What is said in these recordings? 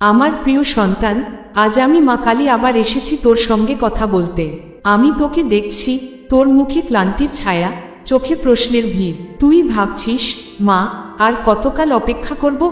আমার প্রিয় সন্তান, আজ আমি মা কালী আবার এসেছি তোর সঙ্গে কথা বলতে। আমি তোকে দেখছি, তোর মুখে ক্লান্তির ছায়া, চোখে প্রশ্নের ভিড়। তুই ভাবছিস, মা, আর কতকাল অপেক্ষা করব?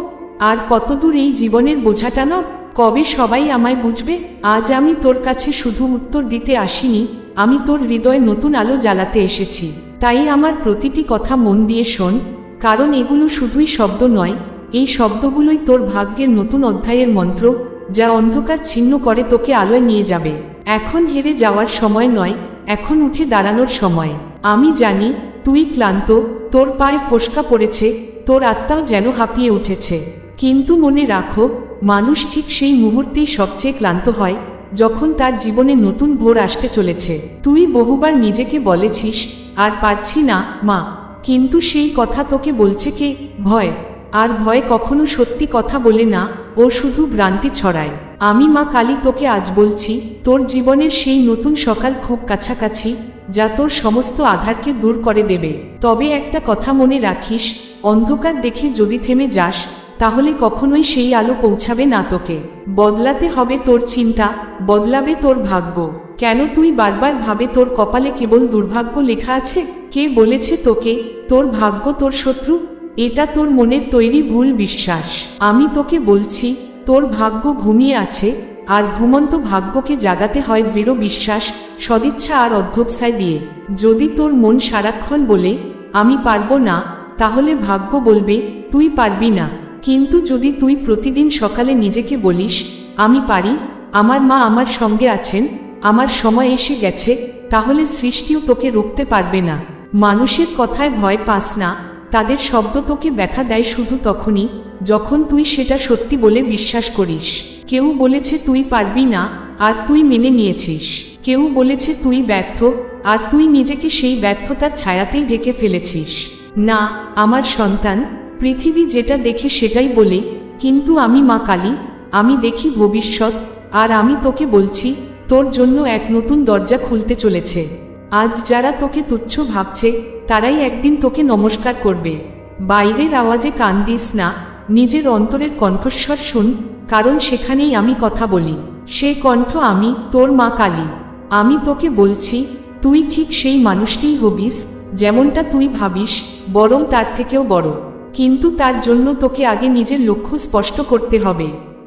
আর কতদূর এই জীবনের বোঝাটা না? কবে সবাই আমায় বুঝবে? আজ আমি তোর কাছে শুধু উত্তর দিতে আসিনি, আমি তোর হৃদয়ে নতুন আলো জ্বালাতে এসেছি। তাই আমার প্রতিটি কথা মন দিয়ে শোন, কারণ এগুলো শুধুই শব্দ নয় এই শব্দগুলোই তোর ভাগ্যের নতুন অধ্যায়ের মন্ত্র, যা অন্ধকার ছিন্ন করে তোকে আলোয় নিয়ে যাবে। এখন হেরে যাওয়ার সময় নয়, এখন উঠে দাঁড়ানোর সময়। আমি জানি, তুই ক্লান্ত, তোর পায়ে ফোসকা পড়েছে, তোর আত্মাও যেন হাঁপিয়ে উঠেছে। কিন্তু মনে রাখো, মানুষ ঠিক সেই মুহূর্তেই সবচেয়ে ক্লান্ত হয়, যখন তার জীবনে নতুন ভোর আসতে চলেছে। তুই বহুবার নিজেকে বলেছিস, আর পারছি না, মা। কিন্তু সেই কথা তোকে বলছে কে? ভয়। আর ভয় কখনো সত্যি কথা বলে না, ও শুধু ভ্রান্তি ছড়ায়। আমি মা কালী তোকে আজ বলছি, তোর জীবনের সেই নতুন সকাল খুব কাছাকাছি, যা তোর সমস্ত আধারকে দূর করে দেবে। তবে একটা কথা মনে রাখিস, অন্ধকার দেখে যদি থেমে যাস, তাহলে কখনোই সেই আলো পৌঁছাবে না তোকে। বদলাতে হবে তোর চিন্তা, বদলাবে তোর ভাগ্য। কেন তুই বারবার ভাবে তোর কপালে কেবল দুর্ভাগ্য লেখা আছে? কে বলেছে তোকে? তোর ভাগ্য তোর শত্রু? এটা তোর মনের তৈরি ভুল বিশ্বাস। আমি তোকে বলছি, তোর ভাগ্য ঘুমিয়ে আছে, আর ঘুমন্ত ভাগ্যকে জাগাতে হয় দৃঢ় বিশ্বাস, সদিচ্ছা আর অধ্যবসায় দিয়ে। যদি তোর মন সারাক্ষণ বলে, আমি পারব না, তাহলে ভাগ্য বলবে, তুই পারবি না। কিন্তু যদি তুই প্রতিদিন সকালে নিজেকে বলিস, আমি পারি, আমার মা আমার সঙ্গে আছেন, আমার সময় এসে গেছে, তাহলে সৃষ্টিও তোকে রুখতে পারবে না। মানুষের কথায় ভয় পাস না তাদের শব্দ তোকে ব্যথা দেয় শুধু তখনই, যখন তুই সেটা সত্যি বলে বিশ্বাস করিস। কেউ বলেছে তুই পারবি না, আর তুই মেনে নিয়েছিস। কেউ বলেছে তুই ব্যর্থ, আর তুই নিজেকে সেই ব্যর্থতার ছায়াতেই ঢেকে ফেলেছিস। না, আমার সন্তান, পৃথিবী যেটা দেখে সেটাই বলে, কিন্তু আমি মা কালী, আমি দেখি ভবিষ্যৎ, আর আমি তোকে বলছি, তোর জন্য এক নতুন দরজা খুলতে চলেছে। আজ যারা তোকে তুচ্ছ ভাবছে, তারাই একদিন তোকে নমস্কার করবে। বাইরের আওয়াজে কান দিস না, নিজের অন্তরের কণ্ঠস্বর শুন, কারণ সেখানেই আমি কথা বলি। সে কণ্ঠ আমি, তোর মা কালী। আমি তোকে বলছি, তুই ঠিক সেই মানুষটিই হবিস, যেমনটা তুই ভাবিস, বরং তার থেকেও বড়। কিন্তু তার জন্য তোকে আগে নিজের লক্ষ্য স্পষ্ট করতে হবে।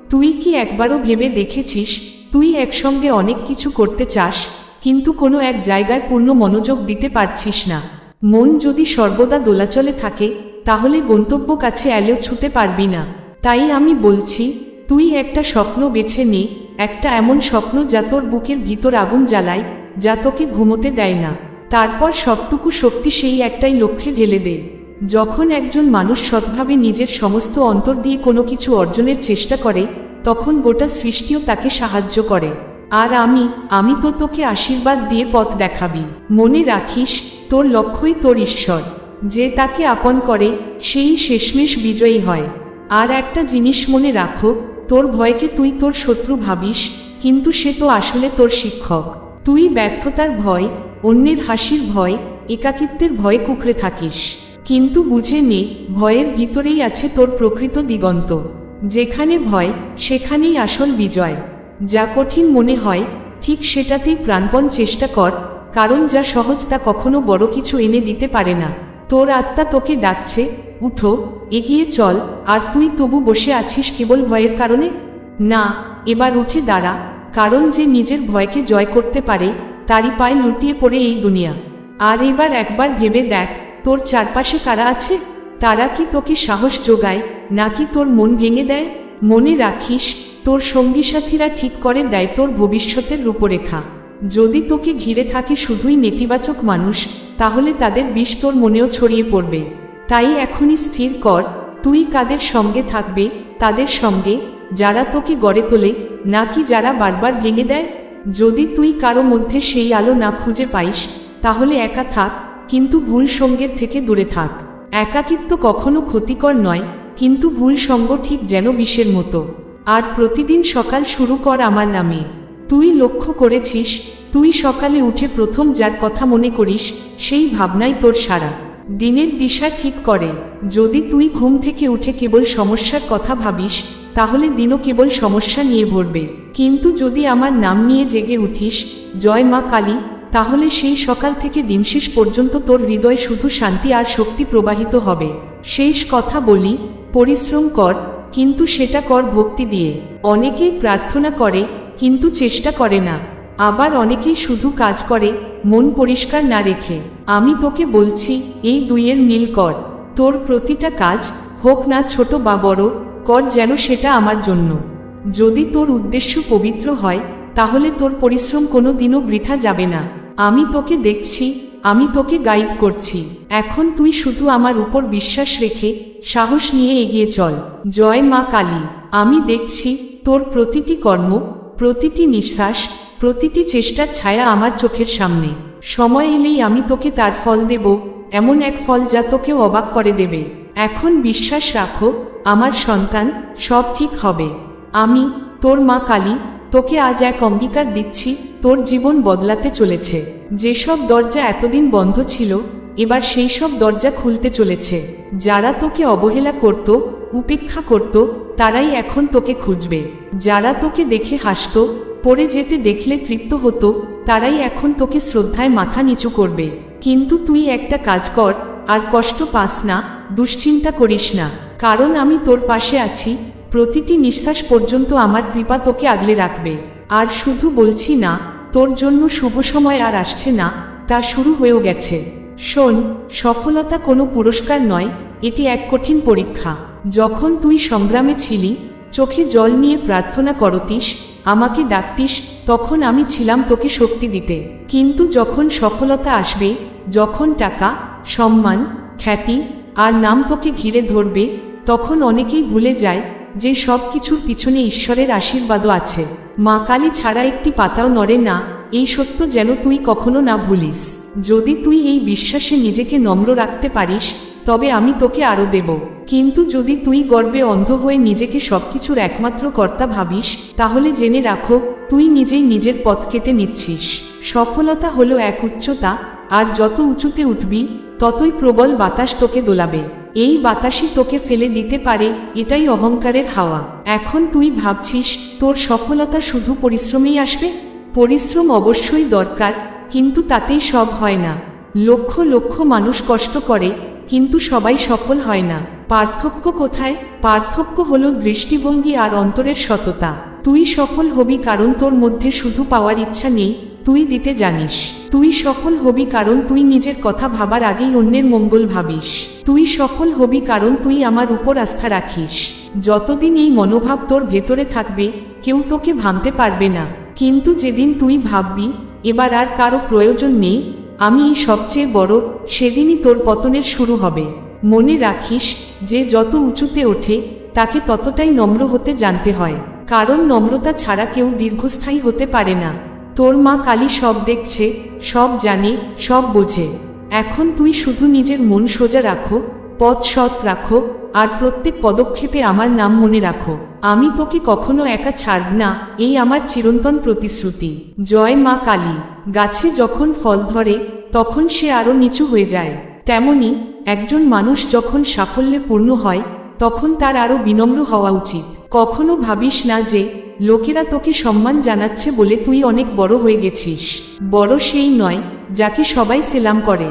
তুই কি একবারও ভেবে দেখেছিস, তুই একসঙ্গে অনেক কিছু করতে চাস? কিন্তু কোনো এক জায়গায় পূর্ণ মনোযোগ দিতে পারছিস না। মন যদি সর্বদা দোলাচলে থাকে, তাহলে গন্তব্য কাছে এলেও ছুতে পারবি না। তাই আমি বলছি, তুই একটা স্বপ্ন বেছে নে, একটা এমন স্বপ্ন যা তোর বুকের ভিতর আগুন জ্বালায়, যা তোকে ঘুমোতে দেয় না। তারপর সবটুকু শক্তি সেই একটাই লক্ষ্যে ঢেলে দে। যখন একজন মানুষ সৎভাবে নিজের সমস্ত অন্তর দিয়ে কোনো কিছু অর্জনের চেষ্টা করে, তখন গোটা সৃষ্টিও তাকে সাহায্য করে। আর আমি আমি তো তোকে আশীর্বাদ দিয়ে পথ দেখাবি। মনে রাখিস, তোর লক্ষ্যই তোর ঈশ্বর। যে তাকে আপন করে, সেই শেষমেশ বিজয়ী হয়। আর একটা জিনিস মনে রাখো, তোর ভয়কে তুই তোর শত্রু ভাবিস, কিন্তু সে তো আসলে তোর শিক্ষক। তুই ব্যর্থতার ভয়, অন্যের হাসির ভয়, একাকিত্বের ভয়ে কুকড়ে থাকিস। কিন্তু বুঝে নে, ভয়ের ভিতরেই আছে তোর প্রকৃত দিগন্ত। যেখানে ভয়, সেখানেই আসল বিজয়। যা কঠিন মনে হয়, ঠিক সেটাতেই প্রাণপণ চেষ্টা কর, কারণ যা সহজ তা কখনো বড় কিছু এনে দিতে পারে না। তোর আত্মা তোকে ডাকছে, উঠো, এগিয়ে চল, আর তুই তবু বসে আছিস কেবল ভয়ের কারণে? না, এবার উঠে দাঁড়া, কারণ যে নিজের ভয়কে জয় করতে পারে, তারই পায়ে লুটিয়ে পড়ে এই দুনিয়া। আর এবার একবার ভেবে দেখ, তোর চারপাশে কারা আছে? তারা কি তোকে সাহস যোগায়, নাকি তোর মন ভেঙে দেয়? মনে রাখিস তোর সঙ্গী সাথীরা ঠিক করে দেয় তোর ভবিষ্যতের রূপরেখা। যদি তোকে ঘিরে থাকে শুধুই নেতিবাচক মানুষ, তাহলে তাদের বিষ তোর মনেও ছড়িয়ে পড়বে। তাই এখনই স্থির কর, তুই কাদের সঙ্গে থাকবে, তাদের সঙ্গে, যারা তোকে গড়ে তোলে, নাকি যারা বারবার ভেঙে দেয়? যদি তুই কারও মধ্যে সেই আলো না খুঁজে পাইস, তাহলে একা থাক, কিন্তু ভুল সঙ্গের থেকে দূরে থাক। একাকিত্ব কখনো ক্ষতিকর নয়, কিন্তু ভুল সঙ্গ ঠিক যেন বিষের মতো। আর প্রতিদিন সকাল শুরু কর আমার নামে। তুই লক্ষ্য করেছিস, তুই সকালে উঠে প্রথম যার কথা মনে করিস, সেই ভাবনাই তোর সারা। দিনের দিশা ঠিক করে। যদি তুই ঘুম থেকে উঠে কেবল সমস্যার কথা ভাবিস, তাহলে দিনও কেবল সমস্যা নিয়ে ভরবে। কিন্তু যদি আমার নাম নিয়ে জেগে উঠিস, জয় মা কালী, তাহলে সেই সকাল থেকে দিনশেষ পর্যন্ত তোর হৃদয় শুধু শান্তি আর শক্তি প্রবাহিত হবে। শেষ কথা বলি, পরিশ্রম কর কিন্তু সেটা কর ভক্তি দিয়ে। অনেকেই প্রার্থনা করে, কিন্তু চেষ্টা করে না। আবার অনেকেই শুধু কাজ করে, মন পরিষ্কার না রেখে। আমি তোকে বলছি, এই দুইয়ের মিল কর। তোর প্রতিটা কাজ, হোক না ছোট বা বড়, কর যেন সেটা আমার জন্য। যদি তোর উদ্দেশ্য পবিত্র হয়, তাহলে তোর পরিশ্রম কোনো দিনও বৃথা যাবে না। আমি তোকে দেখছি আমি তোকে গাইড করছি। এখন তুই শুধু আমার উপর বিশ্বাস রেখে সাহস নিয়ে এগিয়ে চল। জয় মা কালী। আমি দেখছি তোর প্রতিটি কর্ম, প্রতিটি নিঃশ্বাস, প্রতিটি চেষ্টার ছায়া আমার চোখের সামনে। সময় এলেই আমি তোকে তার ফল দেব, এমন এক ফল যা তোকেও অবাক করে দেবে। এখন বিশ্বাস রাখো, আমার সন্তান, সব ঠিক হবে। আমি, তোর মা কালী তোকে আজ এক অঙ্গীকার দিচ্ছি, তোর জীবন বদলাতে চলেছে। যেসব দরজা এতদিন বন্ধ ছিল, এবার সেই সব দরজা খুলতে চলেছে। যারা তোকে অবহেলা করত, উপেক্ষা করত, তারাই এখন তোকে খুঁজবে। যারা তোকে দেখে হাসত, পড়ে যেতে দেখলে তৃপ্ত হতো, তারাই এখন তোকে শ্রদ্ধায় মাথা নিচু করবে। কিন্তু তুই একটা কাজ কর, আর কষ্ট পাস না, দুশ্চিন্তা করিস না। কারণ আমি তোর পাশে আছি প্রতিটি নিঃশ্বাস পর্যন্ত আমার কৃপা তোকে আগলে রাখবে। আর শুধু বলছি না, তোর জন্য শুভ সময় আর আসছে না, তা শুরু হয়েও গেছে। শোন, সফলতা কোনো পুরস্কার নয়, এটি এক কঠিন পরীক্ষা। যখন তুই সংগ্রামে ছিলি, চোখে জল নিয়ে প্রার্থনা করতিস, আমাকে ডাকতিস, তখন আমি ছিলাম তোকে শক্তি দিতে। কিন্তু যখন সফলতা আসবে, যখন টাকা, সম্মান, খ্যাতি আর নাম তোকে ঘিরে ধরবে, তখন অনেকেই ভুলে যায় যে সব কিছুর পিছনে ঈশ্বরের আশীর্বাদও আছে। মা কালী ছাড়া একটি পাতাও নড়ে না, এই সত্য যেন তুই কখনো না ভুলিস। যদি তুই এই বিশ্বাসে নিজেকে নম্র রাখতে পারিস, তবে আমি তোকে আরও দেব। কিন্তু যদি তুই গর্বে অন্ধ হয়ে নিজেকে সবকিছুর একমাত্র কর্তা ভাবিস, তাহলে জেনে রাখো, তুই নিজেই নিজের পথ কেটে নিচ্ছিস। সফলতা হলো এক উচ্চতা, আর যত উঁচুতে উঠবি, ততই প্রবল বাতাস তোকে দোলাবে। এই বাতাসই তোকে ফেলে দিতে পারে, এটাই অহংকারের হাওয়া। এখন তুই ভাবছিস, তোর সফলতা শুধু পরিশ্রমেই আসবে? পরিশ্রম অবশ্যই দরকার, কিন্তু তাতেই সব হয় না। লক্ষ লক্ষ মানুষ কষ্ট করে, কিন্তু সবাই সফল হয় না। পার্থক্য কোথায়? পার্থক্য হলো দৃষ্টিভঙ্গি আর অন্তরের সততা। তুই সফল হবি কারণ তোর মধ্যে শুধু পাওয়ার ইচ্ছা নেই তুই দিতে জানিস। তুই সফল হবি কারণ তুই নিজের কথা ভাবার আগেই অন্যের মঙ্গল ভাবিস। তুই সফল হবি কারণ তুই আমার উপর আস্থা রাখিস। যতদিন এই মনোভাব তোর ভেতরে থাকবে, কেউ তোকে ভাঙতে পারবে না। কিন্তু যেদিন তুই ভাববি, এবার আর কারও প্রয়োজন নেই, আমি সবচেয়ে বড়, সেদিনই তোর পতনের শুরু হবে। মনে রাখিস, যে যত উঁচুতে ওঠে, তাকে ততটাই নম্র হতে জানতে হয়। কারণ নম্রতা ছাড়া কেউ দীর্ঘস্থায়ী হতে পারে না। তোর মা কালী সব দেখছে, সব জানে, সব বোঝে। এখন তুই শুধু নিজের মন সোজা রাখো, পথ সৎ রাখো, আর প্রত্যেক পদক্ষেপে আমার নাম মনে রাখো। আমি তোকে কখনো একা ছাড়ব না, এই আমার চিরন্তন প্রতিশ্রুতি। জয় মা কালী। গাছে যখন ফল ধরে, তখন সে আরও নিচু হয়ে যায়। তেমনি, একজন মানুষ যখন সাফল্যে পূর্ণ হয়, তখন তার আরও বিনম্র হওয়া উচিত। কখনো ভাবিস না যে লোকেরা তোকে সম্মান জানাচ্ছে বলে তুই অনেক বড় হয়ে গেছিস। বড় সেই নয়, যাকে সবাই সেলাম করে।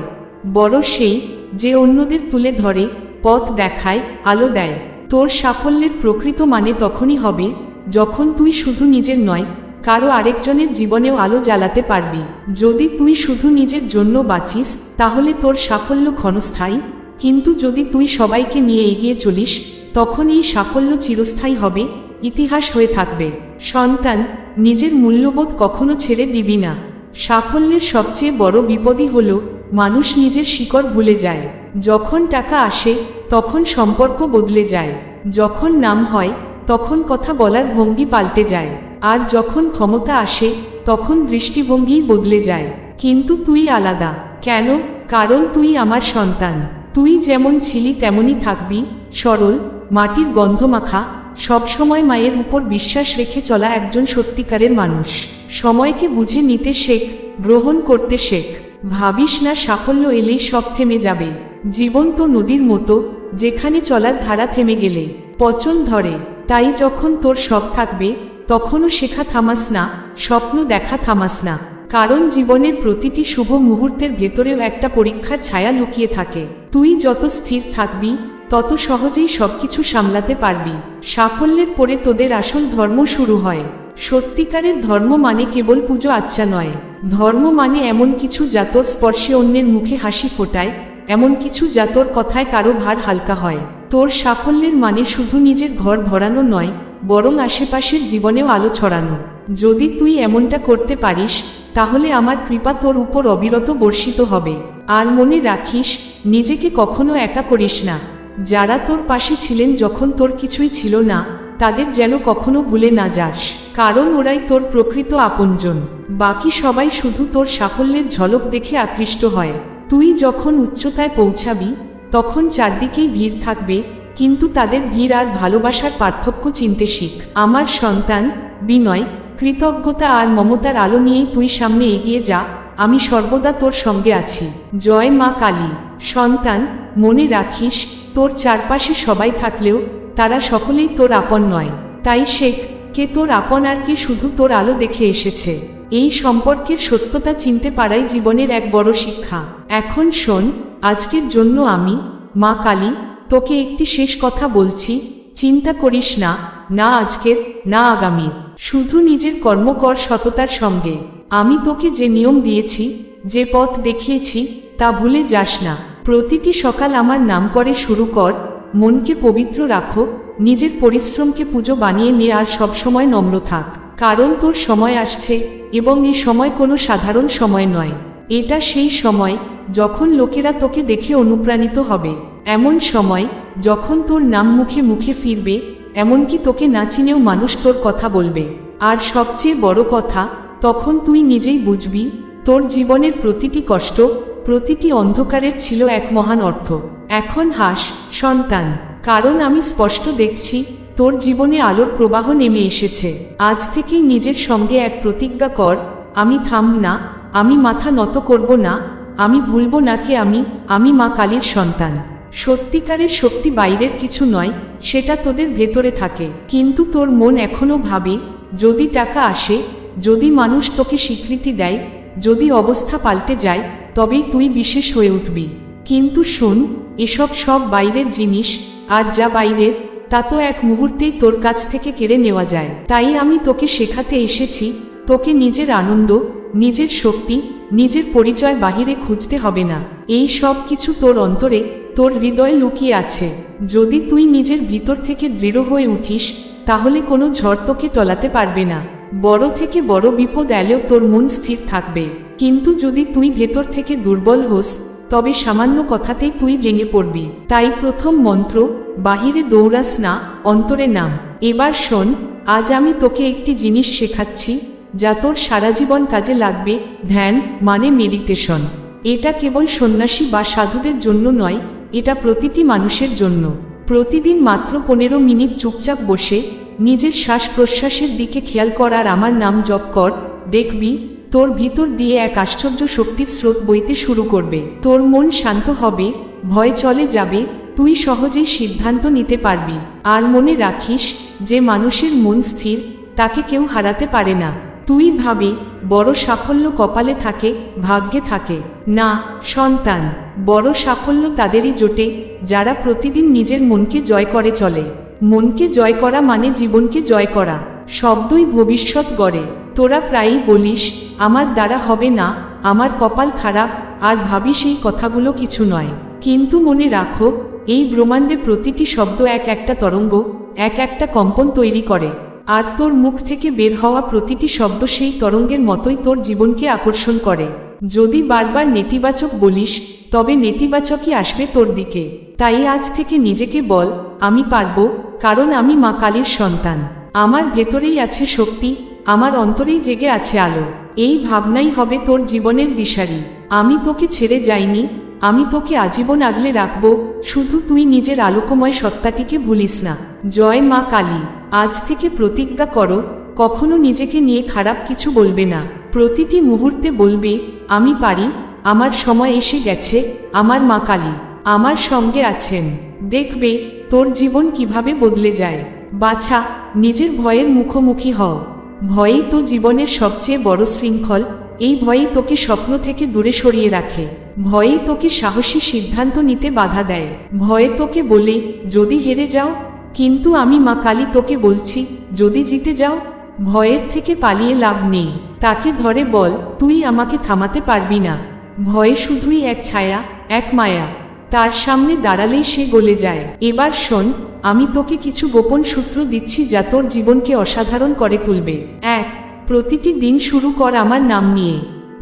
বড় সেই, যে অন্যদের তুলে ধরে, পথ দেখায়, আলো দেয়। তোর সাফল্যের প্রকৃত মানে তখনই হবে, যখন তুই শুধু নিজের নয়, কারও আরেকজনের জীবনেও আলো জ্বালাতে পারবি। যদি তুই শুধু নিজের জন্য বাঁচিস, তাহলে তোর সাফল্য ক্ষণস্থায়ী। কিন্তু যদি তুই সবাইকে নিয়ে এগিয়ে চলিস, তখন এই সাফল্য চিরস্থায়ী হবে। ইতিহাস হয়ে থাকবে। সন্তান, নিজের মূল্যবোধ কখনো ছেড়ে দিবি না। সাফল্যের সবচেয়ে বড় বিপদই হল, মানুষ নিজের শিকড় ভুলে যায়। যখন টাকা আসে, তখন সম্পর্ক বদলে যায়। যখন নাম হয়, তখন কথা বলার ভঙ্গি পাল্টে যায়। আর যখন ক্ষমতা আসে, তখন দৃষ্টিভঙ্গিই বদলে যায়। কিন্তু তুই আলাদা। কেন? কারণ তুই আমার সন্তান। তুই যেমন ছিলি, তেমনই থাকবি। সরল, মাটির গন্ধমাখা সবসময় মায়ের উপর বিশ্বাস রেখে চলা একজন সত্যিকারের মানুষ। সময়কে বুঝে নিতে শেখ, গ্রহণ করতে শেখ। ভাবিস না, সাফল্য এলেই সব থেমে যাবে। জীবন তো নদীর মতো, যেখানে চলার ধারা থেমে গেলে। পচন ধরে, তাই যখন তোর সব থাকবে, তখনও শেখা থামাস না, স্বপ্ন দেখা থামাস না। কারণ জীবনের প্রতিটি শুভ মুহূর্তের ভেতরেও একটা পরীক্ষার ছায়া লুকিয়ে থাকে। তুই যত স্থির থাকবি তত সহজেই সবকিছু সামলাতে পারবি। সাফল্যের পরে তোদের আসল ধর্ম শুরু হয়। সত্যিকারের ধর্ম মানে কেবল পুজো আচ্চা নয়। ধর্ম মানে এমন কিছু যা তোর স্পর্শে অন্যের মুখে হাসি ফোটায়, এমন কিছু যা তোর কথায় কারও ভার হালকা হয়। তোর সাফল্যের মানে শুধু নিজের ঘর ভরানো নয়, বরং আশেপাশের জীবনেও আলো ছড়ানো। যদি তুই এমনটা করতে পারিস, তাহলে আমার কৃপা তোর উপর অবিরত বর্ষিত হবে। আর মনে রাখিস, নিজেকে কখনো একা করিস না। যারা তোর পাশে ছিলেন যখন তোর কিছুই ছিল না, তাদের যেন কখনো ভুলে না যাস। কারণ ওরাই তোর প্রকৃত আপনজন। বাকি সবাই শুধু তোর সাফল্যের ঝলক দেখে আকৃষ্ট হয়। তুই যখন উচ্চতায় পৌঁছাবি, তখন চারদিকেই ভিড় থাকবে, কিন্তু তাদের ভিড় আর ভালোবাসার পার্থক্য চিনতে শিখ। আমার সন্তান, বিনয়, কৃতজ্ঞতা আর মমতার আলো নিয়েই তুই সামনে এগিয়ে যা, আমি সর্বদা তোর সঙ্গে আছি। জয় মা কালী। সন্তান, মনে রাখিস তোর চারপাশে সবাই থাকলেও তারা সকলেই তোর আপন নয়। তাই শেখ, কে তোর আপন আর কে শুধু তোর আলো দেখে এসেছে। এই সম্পর্কের সত্যতা চিনতে পারাই জীবনের এক বড় শিক্ষা। এখন শোন, আজকের জন্য আমি, মা কালী, তোকে একটি শেষ কথা বলছি, চিন্তা করিস না না আজকের, না আগামীর। শুধু নিজের কর্মকর সততার সঙ্গে। আমি তোকে যে নিয়ম দিয়েছি, যে পথ দেখিয়েছি, তা ভুলে যাস না। প্রতিটি সকাল আমার নাম করে শুরু কর, মনকে পবিত্র রাখো, নিজের পরিশ্রমকে পুজো বানিয়ে নে আর সবসময় নম্র থাক। কারণ তোর সময় আসছে এবং এই সময় কোনো সাধারণ সময় নয়। এটা সেই সময় যখন লোকেরা তোকে দেখে অনুপ্রাণিত হবে। এমন সময় যখন তোর নাম মুখে মুখে ফিরবে, এমনকি তোকে না চিনেও মানুষ তোর কথা বলবে। আর সবচেয়ে বড় কথা, তখন তুই নিজেই বুঝবি, তোর জীবনের প্রতিটি কষ্ট প্রতিটি অন্ধকারের ছিল এক মহান অর্থ। এখন হাস, সন্তান, কারণ আমি স্পষ্ট দেখছি, তোর জীবনে আলোর প্রবাহ নেমে এসেছে। আজ থেকেই নিজের সঙ্গে এক প্রতিজ্ঞা কর, আমি থাম না, আমি মাথা নত করব না, আমি ভুলব না কে আমি আমি মা কালীর সন্তান। সত্যিকারের শক্তি বাইরের কিছু নয়, সেটা তোদের ভেতরে থাকে। কিন্তু তোর মন এখনও ভাবে, যদি টাকা আসে, যদি মানুষ তোকে স্বীকৃতি দেয়, যদি অবস্থা পাল্টে যায় তবেই তুই বিশেষ হয়ে উঠবি। কিন্তু শোন, এসব সব বাইরের জিনিস, আর যা বাইরের, তা তো এক মুহূর্তেই তোর কাছ থেকে কেড়ে নেওয়া যায়। তাই আমি তোকে শেখাতে এসেছি, তোকে নিজের আনন্দ, নিজের শক্তি, নিজের পরিচয় বাহিরে খুঁজতে হবে না। এই সব কিছু তোর অন্তরে, তোর হৃদয়ে লুকিয়ে আছে। যদি তুই নিজের ভিতর থেকে দৃঢ় হয়ে উঠিস, তাহলে কোনো ঝড় তোকে টলাতে পারবে না। বড় থেকে বড় বিপদ এলেও তোর মন স্থির থাকবে। কিন্তু যদি তুই ভেতর থেকে দুর্বল হোস, তবে সামান্য কথাতেই তুই ভেঙে পড়বি। তাই প্রথম মন্ত্র, বাহিরে দৌড়াস না, অন্তরে নাম। এবার শোন, আজ আমি তোকে একটি জিনিস শেখাচ্ছি, যা তোর সারা জীবন কাজে লাগবে, ধ্যান মানে মেডিটেশন। এটা কেবল সন্ন্যাসী বা সাধুদের জন্য নয়, এটা প্রতিটি মানুষের জন্য। প্রতিদিন মাত্র পনেরো মিনিট চুপচাপ বসে নিজের শ্বাস প্রশ্বাসের দিকে খেয়াল করার আমার নাম জপ কর। দেখবি, তোর ভিতর দিয়ে এক আশ্চর্য শক্তির স্রোত বইতে শুরু করবে। তোর মন শান্ত হবে, ভয় চলে যাবে, তুই সহজেই সিদ্ধান্ত নিতে পারবি। আর মনে রাখিস, যে মানুষের মন স্থির, তাকে কেউ হারাতে পারে না। তুই ভাবি, বড় সাফল্য কপালে থাকে, ভাগ্যে থাকে। না, সন্তান, বড় সাফল্য তাদেরই জোটে, যারা প্রতিদিন নিজের মনকে জয় করে চলে। মনকে জয় করা মানে জীবনকে জয় করা। শব্দই ভবিষ্যৎ গড়ে। তোরা প্রায়ই বলিস, আমার দ্বারা হবে না, আমার কপাল খারাপ, আর ভাবি সেই কথাগুলো কিছু নয়। কিন্তু মনে রাখো, এই ব্রহ্মাণ্ডে প্রতিটি শব্দ এক একটা তরঙ্গ, এক একটা কম্পন তৈরি করে। আর তোর মুখ থেকে বের হওয়া প্রতিটি শব্দ সেই তরঙ্গের মতোই তোর জীবনকে আকর্ষণ করে। যদি বারবার নেতিবাচক বলিস, তবে নেতিবাচকই আসবে তোর দিকে। তাই আজ থেকে নিজেকে বল, আমি পারব কারণ আমি মা কালীর সন্তান। আমার ভেতরেই আছে শক্তি, আমার অন্তরেই জেগে আছে আলো। এই ভাবনাই হবে তোর জীবনের দিশারি। আমি তোকে ছেড়ে যাইনি, আমি তোকে আজীবন আগলে রাখব, শুধু তুই নিজের আলোকময় সত্তাটিকে ভুলিস না। জয় মা কালী, আজ থেকে প্রতিজ্ঞা করো, কখনো নিজেকে নিয়ে খারাপ কিছু বলবে না। প্রতিটি মুহূর্তে বলবে, আমি পারি, আমার সময় এসে গেছে, আমার মা কালী। আমার সঙ্গে আছেন। দেখবে, তোর জীবন কীভাবে বদলে যায়। বাছা, নিজের ভয়ের মুখোমুখি হও ভয়েই তো জীবনের সবচেয়ে বড় শৃঙ্খল, এই ভয়েই তোকে স্বপ্ন থেকে দূরে সরিয়ে রাখে। ভয়েই তোকে সাহসী সিদ্ধান্ত নিতে বাধা দেয়। ভয়ে তোকে বলে, যদি হেরে যাও, কিন্তু আমি মা কালী তোকে বলছি, যদি জিতে যাও, ভয়ের থেকে পালিয়ে লাভ নেই। তাকে ধরে বল, তুই আমাকে থামাতে পারবি না। ভয়ে শুধুই এক ছায়া, এক মায়া। তার সামনে দাঁড়ালেই সে গলে যায়। এবার শোন, আমি তোকে কিছু গোপন সূত্র দিচ্ছি যা তোর জীবনকে অসাধারণ করে তুলবে। এক, প্রতিটি দিন শুরু কর আমার নাম নিয়ে।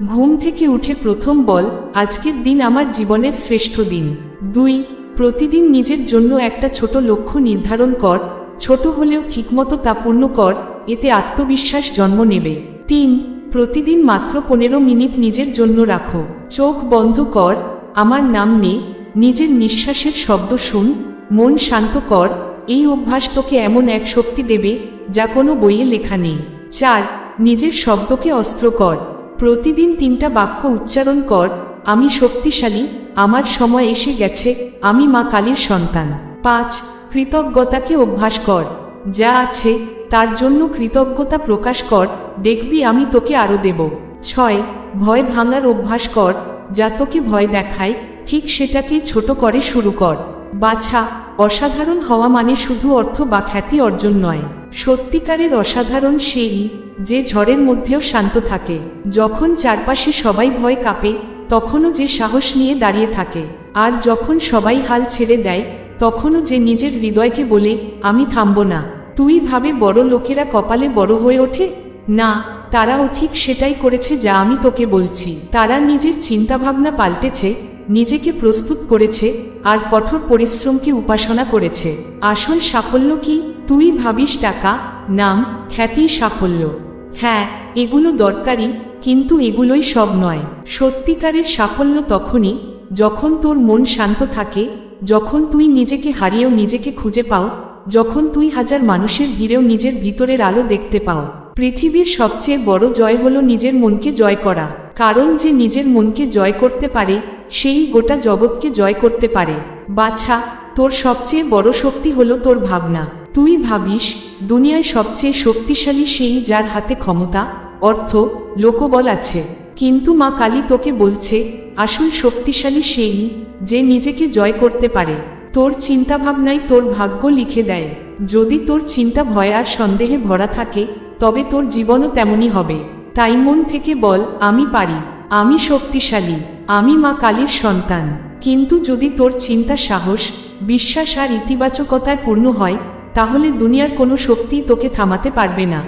ঘুম থেকে উঠে প্রথম বল, আজকের দিন আমার জীবনের শ্রেষ্ঠ দিন। দুই, প্রতিদিন নিজের জন্য একটা ছোট লক্ষ্য নির্ধারণ কর। ছোট হলেও ঠিকমতো তা পূর্ণ কর, এতে আত্মবিশ্বাস জন্ম নেবে। তিন, প্রতিদিন মাত্র পনেরো মিনিট নিজের জন্য রাখো। চোখ বন্ধ কর, আমার নাম নে। নিজের নিঃশ্বাসের শব্দ শুন, মন শান্ত কর, এই অভ্যাস তোকে এমন এক শক্তি দেবে যা কোনো বইয়ে লেখা নেই। চার, নিজের শব্দকে অস্ত্র কর। প্রতিদিন তিনটা বাক্য উচ্চারণ কর, আমি শক্তিশালী, আমার সময় এসে গেছে, আমি মা কালীর সন্তান। পাঁচ, কৃতজ্ঞতাকে অভ্যাস কর। যা আছে, তার জন্য কৃতজ্ঞতা প্রকাশ কর, দেখবি আমি তোকে আরও দেব। ছয়, ভয় ভাঙার অভ্যাস কর, যা তোকে ভয় দেখায় ঠিক সেটাকে ছোট করে শুরু কর। বাছা, অসাধারণ হওয়া মানে শুধু অর্থ বা খ্যাতি অর্জন নয়। সত্যিকারের অসাধারণ সেই যে ঝড়ের মধ্যেও শান্ত থাকে। যখন চারপাশে সবাই ভয় কাঁপে, তখনও যে সাহস নিয়ে দাঁড়িয়ে থাকে। আর যখন সবাই হাল ছেড়ে দেয়, তখনও যে নিজের হৃদয়কে বলে, আমি থামব না। তুই ভাবে বড় লোকেরা কপালে বড় হয়ে ওঠে? না, তারাও ঠিক সেটাই করেছে যা আমি তোকে বলছি। তারা নিজের চিন্তাভাবনা পাল্টেছে নিজেকে প্রস্তুত করেছে আর কঠোর পরিশ্রমকে উপাসনা করেছে। আসল সাফল্য কি? তুই ভাবিস টাকা, নাম, খ্যাতি, সাফল্য। হ্যাঁ এগুলো দরকারি, কিন্তু এগুলোই সব নয়। সত্যিকারের সাফল্য তখনই, যখন তোর মন শান্ত থাকে, যখন তুই নিজেকে হারিয়েও নিজেকে খুঁজে পাও, যখন তুই হাজার মানুষের ভিড়েও নিজের ভিতরের আলো দেখতে পাও। পৃথিবীর সবচেয়ে বড় জয় হলো নিজের মনকে জয় করা। কারণ যে নিজের মনকে জয় করতে পারে সেই গোটা জগৎকে জয় করতে পারে। বাছা, তোর সবচেয়ে বড় শক্তি হলো তোর ভাবনা। তুই ভাবিস, দুনিয়ায় সবচেয়ে শক্তিশালী সেই যার হাতে ক্ষমতা, অর্থ, লোকবল আছে। কিন্তু মা কালী তোকে বলছে, আসল শক্তিশালী সেই যে নিজেকে জয় করতে পারে। তোর চিন্তাভাবনাই তোর ভাগ্য লিখে দেয়। যদি তোর চিন্তা ভয় আর সন্দেহে ভরা থাকে, তবে তোর জীবনও তেমনই হবে। তাই মন থেকে বল, আমি পারি, আমি শক্তিশালী। আমি মা কালীর সন্তান, কিন্তু যদি তোর চিন্তা সাহস, বিশ্বাস আর ইতিবাচকতায় পূর্ণ হয়, তাহলে দুনিয়ার কোনো শক্তিই তোকে থামাতে পারবে না।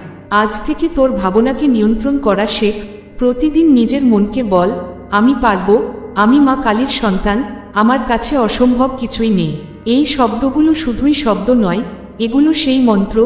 আজ থেকে তোর ভাবনাকে নিয়ন্ত্রণ করা শেখ, প্রতিদিন নিজের মনকে বল, আমি পারব, আমি মা কালীর সন্তান, আমার কাছে অসম্ভব কিছুই নেই। এই শব্দগুলো শুধুই শব্দ নয়, এগুলো সেই মন্ত্র,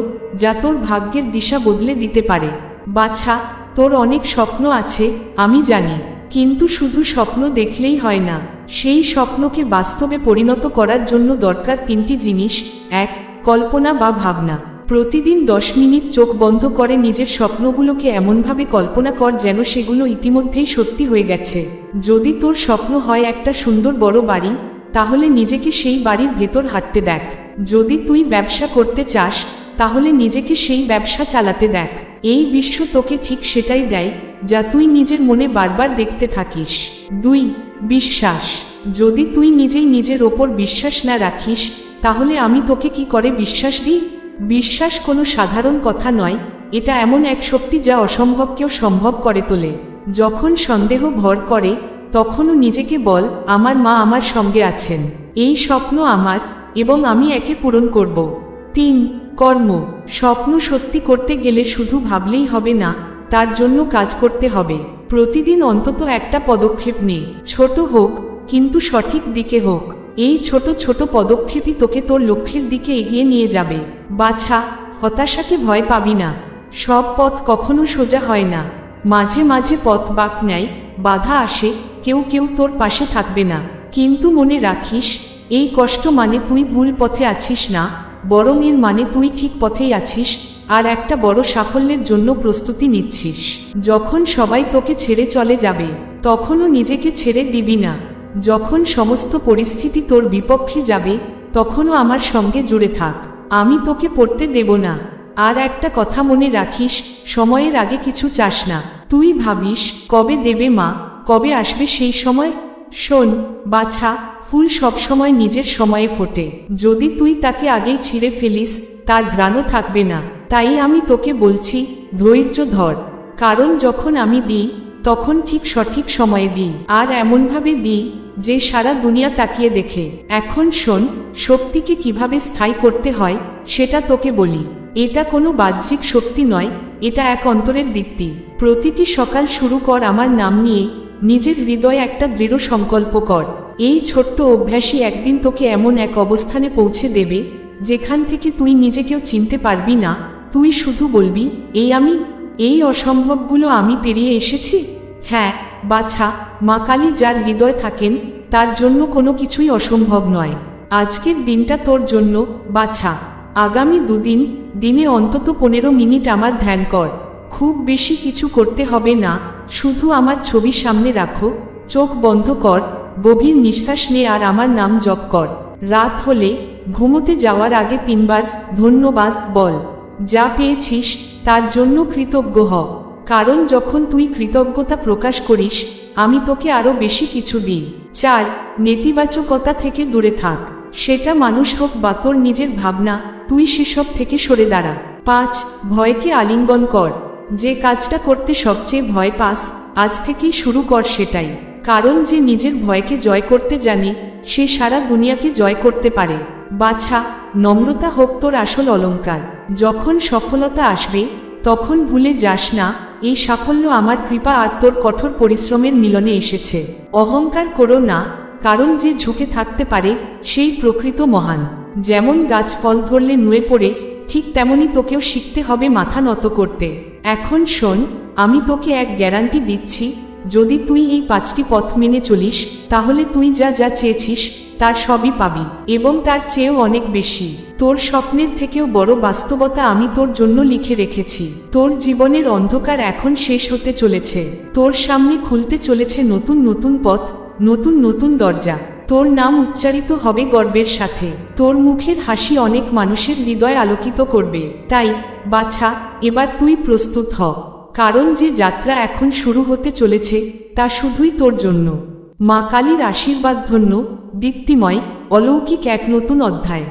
যা তোর ভাগ্যের দিশা বদলে দিতে পারে। বাছা, তোর অনেক স্বপ্ন আছে, আমি জানি। কিন্তু শুধু স্বপ্ন দেখলেই হয় না, সেই স্বপ্নকে বাস্তবে পরিণত করার জন্য দরকার তিনটি জিনিস, এক, কল্পনা বা ভাবনা। প্রতিদিন দশ মিনিট চোখ বন্ধ করে নিজের স্বপ্নগুলোকে এমনভাবে কল্পনা কর যেন সেগুলো ইতিমধ্যেই সত্যি হয়ে গেছে। যদি তোর স্বপ্ন হয় একটা সুন্দর বড় বাড়ি, তাহলে নিজেকে সেই বাড়ির ভেতর হাঁটতে দেখ। যদি তুই ব্যবসা করতে চাস, তাহলে নিজেকে সেই ব্যবসা চালাতে দেখ। এই বিশ্ব তোকে ঠিক সেটাই দেয় যা তুই নিজের মনে বারবার দেখতে থাকিস। দুই, বিশ্বাস। যদি তুই নিজেই নিজের ওপর বিশ্বাস না রাখিস, তাহলে আমি তোকে কি করে বিশ্বাস দিই? বিশ্বাস কোনো সাধারণ কথা নয়, এটা এমন এক শক্তি যা অসম্ভবকেও সম্ভব করে তোলে। যখন সন্দেহ ভর করে, তখনও নিজেকে বল, আমার মা আমার সঙ্গে আছেন। এই স্বপ্ন আমার এবং আমি একে পূরণ করব। তিন, কর্ম। স্বপ্ন সত্যি করতে গেলে শুধু ভাবলেই হবে না তার জন্য কাজ করতে হবে। প্রতিদিন অন্তত একটা পদক্ষেপ নে। ছোট হোক, কিন্তু সঠিক দিকে হোক। এই ছোট ছোট পদক্ষেপই তোকে তোর লক্ষ্যের দিকে এগিয়ে নিয়ে যাবে। বাছা, হতাশাকে ভয় পাবি না। সব পথ কখনো সোজা হয় না। মাঝে মাঝে পথ বাঁক নেয়, বাধা আসে, কেউ কেউ তোর পাশে থাকবে না। কিন্তু মনে রাখিস, এই কষ্ট মানে তুই ভুল পথে আছিস না, বরং এর মানে তুই ঠিক পথেই আছিস। আর একটা বড় সাফল্যের জন্য প্রস্তুতি নিচ্ছিস। যখন সবাই তোকে ছেড়ে চলে যাবে, তখনও নিজেকে ছেড়ে দিবি না। যখন সমস্ত পরিস্থিতি তোর বিপক্ষে যাবে, তখনও আমার সঙ্গে জুড়ে থাক। আমি তোকে পড়তে দেব না। আর একটা কথা মনে রাখিস, সময়ের আগে কিছু চাস না। তুই ভাবিস, কবে দেবে মা, কবে আসবে সেই সময়? শোন, বাছা, ফুল সবসময় নিজের সময়ে ফোটে। যদি তুই তাকে আগেই ছিঁড়ে ফেলিস, তার ঘ্রাণও থাকবে না। তাই আমি তোকে বলছি, ধৈর্য ধর। কারণ যখন আমি দিই, তখন ঠিক সঠিক সময়ে দিই। আর এমনভাবে দিই, যে সারা দুনিয়া তাকিয়ে দেখে। এখন শোন, শক্তিকে কীভাবে স্থায়ী করতে হয়, সেটা তোকে বলি। এটা কোনো বাহ্যিক শক্তি নয়, এটা এক অন্তরের দীপ্তি। প্রতিটি সকাল শুরু কর আমার নাম নিয়ে, নিজের হৃদয়ে একটা দৃঢ় সংকল্প কর। এই ছোট্ট অভ্যাসই একদিন তোকে এমন এক অবস্থানে পৌঁছে দেবে, যেখান থেকে তুই নিজেকেও চিনতে পারবি না তুই শুধু বলবি, এই আমি, এই অসম্ভবগুলো আমি পেরিয়ে এসেছি? হ্যাঁ বাছা, মা কালী যার হৃদয় থাকেন, তার জন্য কোনো কিছুই অসম্ভব নয়। আজকের দিনটা তোর জন্য, বাছা। আগামী দুদিন, দিনে অন্তত পনেরো মিনিট আমার ধ্যান কর। খুব বেশি কিছু করতে হবে না, শুধু আমার ছবি সামনে রাখো, চোখ বন্ধ কর, গভীর নিঃশ্বাস নে আর আমার নাম জপ কর। রাত হলে, ঘুমোতে যাওয়ার আগে তিনবার ধন্যবাদ বল। যা পেয়েছিস, তার জন্য কৃতজ্ঞ হ। কারণ যখন তুই কৃতজ্ঞতা প্রকাশ করিস, আমি তোকে আরও বেশি কিছু দিই। চার, নেতিবাচকতা থেকে দূরে থাক। সেটা মানুষ হোক বা তোর নিজের ভাবনা, তুই সেসব থেকে সরে দাঁড়া। পাঁচ, ভয়কে আলিঙ্গন কর। যে কাজটা করতে সবচেয়ে ভয় পাস, আজ থেকেই শুরু কর সেটাই। কারণ যে নিজের ভয়কে জয় করতে জানে, সে সারা দুনিয়াকে জয় করতে পারে। বাছা, নম্রতা হোক তোর আসল অলংকার। যখন সফলতা আসবে, তখন ভুলে যাস না, এই সাফল্য আমার কৃপা আর তোর কঠোর পরিশ্রমের মিলনে এসেছে। অহংকার করো না, কারণ যে ঝুঁকে থাকতে পারে, সেই প্রকৃত মহান। যেমন গাছ ফল ধরলে নুয়ে পড়ে, ঠিক তেমনি তোকেও শিখতে হবে মাথা নত করতে। এখন শোন, আমি তোকে এক গ্যারান্টি দিচ্ছি, যদি তুই এই পাঁচটি পথ মেনে চলিস, তাহলে তুই যা যা চেয়েছিস তার সবই পাবি এবং তার চেয়েও অনেক বেশি। তোর স্বপ্নের থেকেও বড় বাস্তবতা আমি তোর জন্য লিখে রেখেছি। তোর জীবনের অন্ধকার এখন শেষ হতে চলেছে। তোর সামনে খুলতে চলেছে নতুন নতুন পথ, নতুন নতুন দরজা। তোর নাম উচ্চারিত হবে গর্বের সাথে। তোর মুখের হাসি অনেক মানুষের হৃদয় আলোকিত করবে। তাই, বাছা, এবার তুই প্রস্তুত হ। কারণ যে যাত্রা এখন শুরু হতে চলেছে, তা শুধুই তোর জন্য। মা কালীর আশীর্বাদ ধন্য দীপ্তিময় অলৌকিক এক নতুন অধ্যায়।